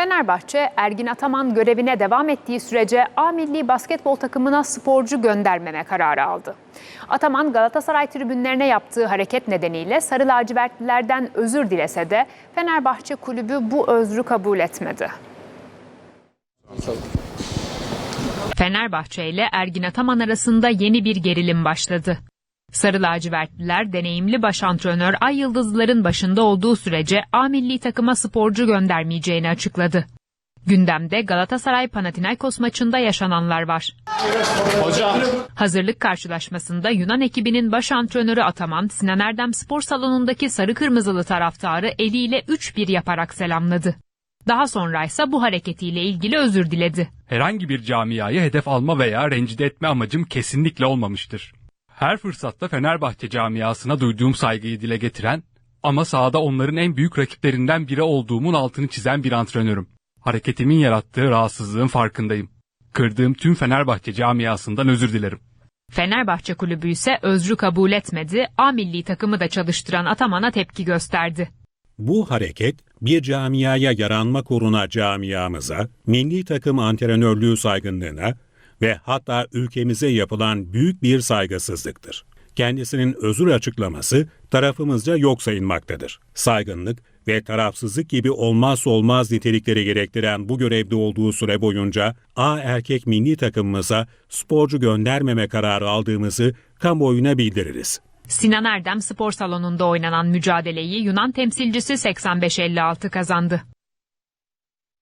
Fenerbahçe, Ergin Ataman görevine devam ettiği sürece A milli basketbol takımına sporcu göndermeme kararı aldı. Ataman Galatasaray tribünlerine yaptığı hareket nedeniyle Sarı lacivertlilerden özür dilese de Fenerbahçe kulübü bu özrü kabul etmedi. Fenerbahçe ile Ergin Ataman arasında yeni bir gerilim başladı. Sarı lacivertliler deneyimli baş antrenör Ay Yıldızlıların başında olduğu sürece A milli takıma sporcu göndermeyeceğini açıkladı. Gündemde Galatasaray Panathinaikos maçında yaşananlar var. Hazırlık karşılaşmasında Yunan ekibinin baş antrenörü Ataman, Sinan Erdem spor salonundaki sarı kırmızılı taraftarı eliyle 3-1 yaparak selamladı. Daha sonra ise bu hareketiyle ilgili özür diledi. Herhangi bir camiayı hedef alma veya rencide etme amacım kesinlikle olmamıştır. Her fırsatta Fenerbahçe camiasına duyduğum saygıyı dile getiren ama sahada onların en büyük rakiplerinden biri olduğumun altını çizen bir antrenörüm. Hareketimin yarattığı rahatsızlığın farkındayım. Kırdığım tüm Fenerbahçe camiasından özür dilerim. Fenerbahçe kulübü ise özrü kabul etmedi, A milli takımı da çalıştıran Ataman'a tepki gösterdi. Bu hareket bir camiaya yaranmak uğruna camiamıza, milli takım antrenörlüğü saygınlığına ve hatta ülkemize yapılan büyük bir saygısızlıktır. Kendisinin özür açıklaması tarafımızca yok sayılmaktadır. Saygınlık ve tarafsızlık gibi olmazsa olmaz nitelikleri gerektiren bu görevde olduğu süre boyunca A erkek milli takımımıza sporcu göndermeme kararı aldığımızı kamuoyuna bildiririz. Sinan Erdem spor salonunda oynanan mücadeleyi Yunan temsilcisi 85-56 kazandı.